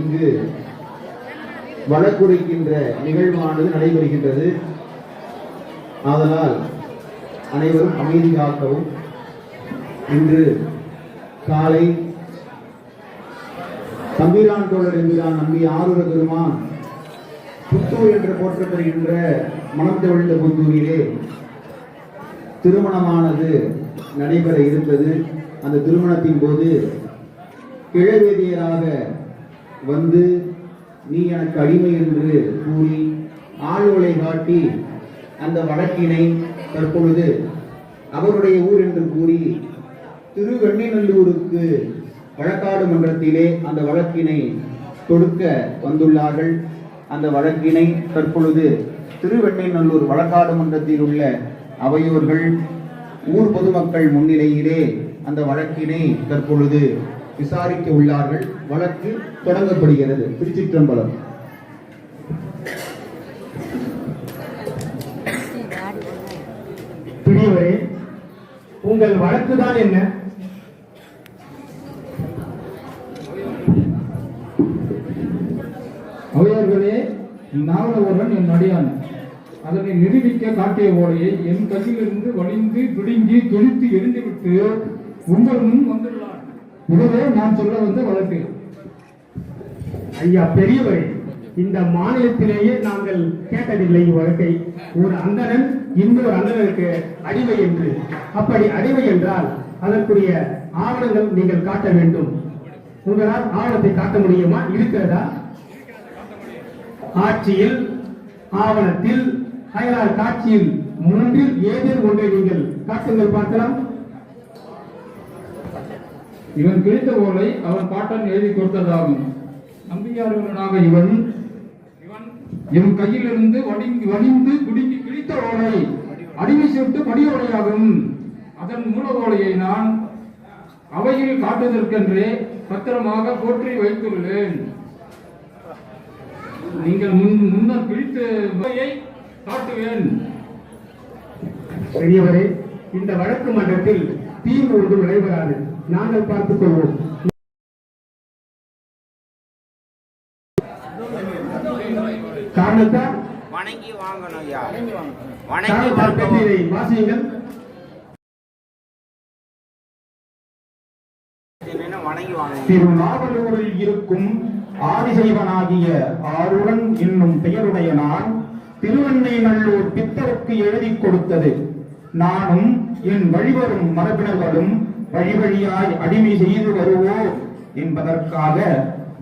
இங்கு வழக்குரைக்கின்ற நிகழ்வானது நடைபெறுகின்றது. ஆதலால் அனைவரும் அமைதி காக்கவும். இன்று காலை தம்பிரான் தோழர் என்கிறான் நம்பி ஆரூர பெருமான். புத்தூர் என்று போற்றப்படுகின்ற மனம் தவிழ்ந்த புத்தூரிலே திருமணமானது நடைபெற இருந்தது. அந்த திருமணத்தின் போது கிழவேதியராக வந்து நீ எனக்கு அடிமை என்று கூறி ஆளுகளை காட்டி அந்த வழக்கினை தற்பொழுது அவருடைய ஊர் என்று கூறி திருவெண்ணிநல்லூருக்கு வழக்காடு மன்றத்திலே அந்த வழக்கினை தொடுக்க வந்துள்ளார்கள். அந்த வழக்கினை தற்பொழுது திருவெண்ணைநல்லூர் வழக்காடு மன்றத்தில் உள்ள அவையோர்கள் ஊர் பொதுமக்கள் முன்னிலையிலே அந்த வழக்கினை தற்பொழுது விசாரிக்க உள்ளார்கள் வழக்கு தொடங்கப்படுகிறது. திருச்சிற்றம்பலம். பெரியவரே உங்கள் வழக்குதான் என்ன? அவையார்களே நாவலவரன் என் அடியான். அதனை நிரூபிக்க காட்டிய ஓலையை என் கையிலிருந்து வலிந்து பிடுங்கி துணித்து எரிந்துவிட்டு உங்கள் முன் வந்துள்ளான் இதுவே நான் சொல்ல வந்த வழக்கு ஐயா பெரியவரே இந்த மாநிலத்திலேயே நாங்கள் கேட்டதில்லை வழக்கை. ஒரு அந்தணன் இன்னொரு அந்தணனுக்கு அடிமை என்று. அப்படி அடிமை என்றால் அதற்குரிய ஆவணங்கள் நீங்கள் காட்ட வேண்டும். உங்களால் ஆவணத்தை காட்ட முடியுமா? இருக்கிறதா? ஆட்சியில் ஆவணத்தில் அயலார் காட்சியில் மூன்றில் ஏதேனும் ஒன்றை நீங்கள் காட்டுங்கள் பார்க்கலாம். இவன் கிழித்த ஓலை அவன் பாட்டன் எழுதி கொடுத்ததாகும். நம்பியாரவனாக இவன் இவன் இவன் கையிலிருந்து வடிந்து வடிந்து குடுங்கி கிழித்த ஓலை அடிமை சேர்த்து படியோலையாகும் அதன் மூல ஓலையை நான் அவையில் காட்டுவதற்கென்றே பத்திரமாக போற்றி வைத்துள்ளேன். நீங்கள் முன் முன்னர் பிடித்த ஓலையை காட்டுவேன். பெரியவரே இந்த வழக்கு மன்றத்தில் தீர்வு ஒன்று நடைபெறாது நாங்கள் பார்த்துக் கொள்வோம் காரணத்தால் வணங்கி வாங்கணும் ஐயா. வணங்கி வாங்கணும். வாசியுங்கள். என்னன்னா வணங்கி வாங்க திருநாவலூரில் இருக்கும் ஆதிசைவனாகிய ஆருடன் என்னும் பெயருடைய நான் திருவெண்ணைநல்லூர் பித்தருக்கு எழுதி கொடுத்தது. நானும் என் வழிவரும் மரபினர்களும் வழி வழியாய் அடிமை செய்து வருவோம் என்பதற்காக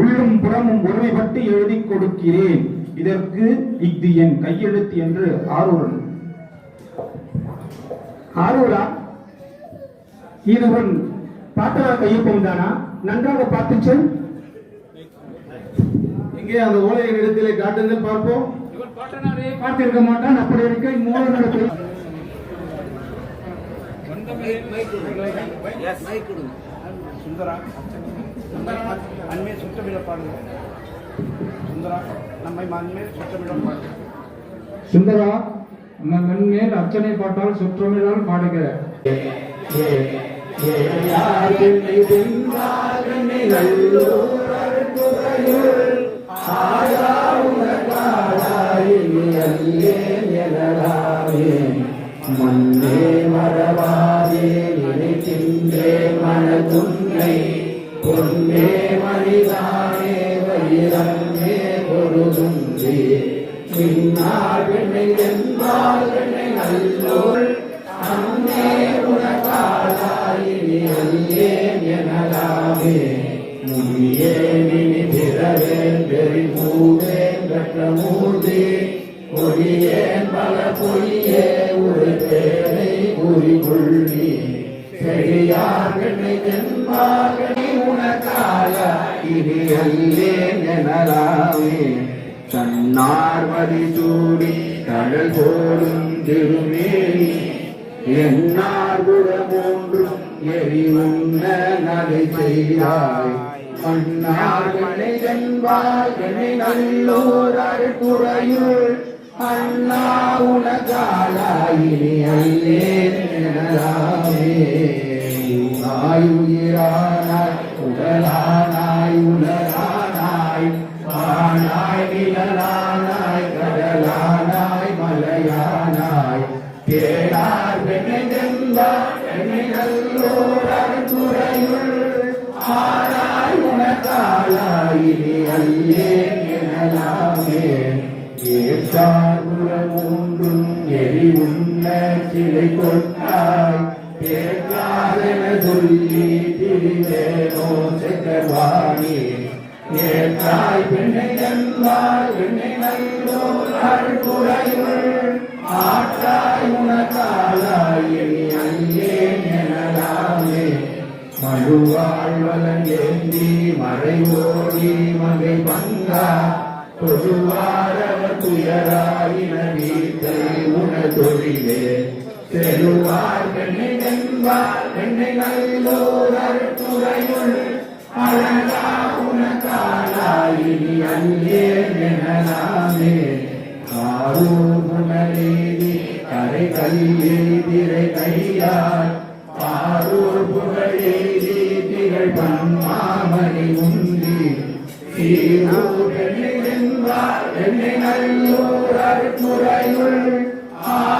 உள்ளும் புறமும் ஒருமைப்பட்டு எழுதி கொடுக்கிறேன். இதற்கு இஃது என் கையெழுத்து என்று ஆரூரன். ஆரூரா? இது உன் பாட்டனார் கையொப்பம் தானா நன்றாக பார்த்து சொல். இங்கே அந்த ஓலையின் இடத்திலே காட்டுங்கள் பார்ப்போம். பார்த்திருக்க மாட்டான். அப்படி இருக்க மூல நடத்தை எஸ் சுந்தரா நம்மை அண்மை சுத்தமிட பாருங்க சுந்தரா நம்மை அண்மை சுத்தமிட பாருங்க சுந்தரா நம்ம மென்மேல் அர்ச்சனை பாட்டால் சுற்றமிழால் பாடுக மண்ணே மறவாதே பின்னார் பெண்ணை என்பார் பெண்ணை நல்லோர் அன்னே உனக்காலாயினி அல்லேன் எனலாமே முனியே பிறவேன் பெரி மூவேன் கற்ற மூர்த்தி பொறியேன் பல பொய்யே ஒரு பேரை குறிகொள்ளி பெண்ணை அல்லேன் எனலாமே தன்னார் மதி சூடி கடல் போடும் திருமேனி. என்னார் குடமூன்றும் எரி உண்ண நகை செய்தாய். மன்னார் கணை தென்பால் கணை நல்லோர் அருட்டுறையுள் அண்ணா உனகாலாயினி அல்லே எனலாமே. உண்ண சிலை கொண்டாய் ஏற்றாதென சொல்லி திரிவேனோ செக்கவாணி ஏற்றாய் பெண்ணை என்பார் பெண்ணை நல்லோர் அழ்குறையுள் ஆற்றாய் உனக்காலாயினி அல்லேன் எனலாமே. மழுவாழ்வலன் ஏந்தி மகை பங்கா தொழுவாரவர் துயராயின வீட்டை தொழிலே தெருவார் பெண்ணை என்பார் பெண்ணை நல்லோர் அருத்துறையுள் அழகா உனக்காலாயினி அல்லே எனலாமே ஆரூர் புனரேதி கரை கல்லிதிரை கையார் ஆரூர் புகழேதி திகழ் பன்மாமணி முந்தி சீரூர் பெண்ணை பெண்ணை நல்லோர் அருத்துறையுள் ஆரூரன்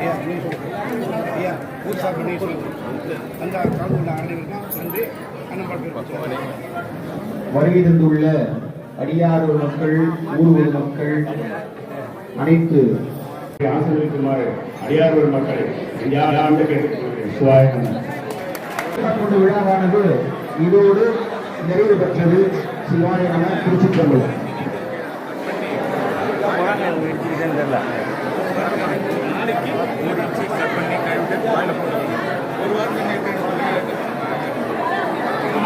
ஐயா நீ பண்ணி சொல்லு அந்த கால் உள்ள அனைவருக்கும் நன்றி அண்ணன் வருகை தந்துள்ள அடியாரூர் மக்கள் ஊர் மக்கள் அனைத்து ஆசிரியருக்குமாறு அடியார்வர் மக்களை யாராண்டு கேட்டுக்கொள்கிறேன். சிவாயம் கொண்ட விழாவானது இதோடு நிறைவு பெற்றது சிவாய திருச்சிற்றம்பலம்.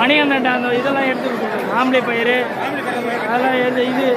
மணிகண்ட அந்த இதெல்லாம் எடுத்துக்கிட்டு ஆம்பளை பயிறு அதெல்லாம் எது இது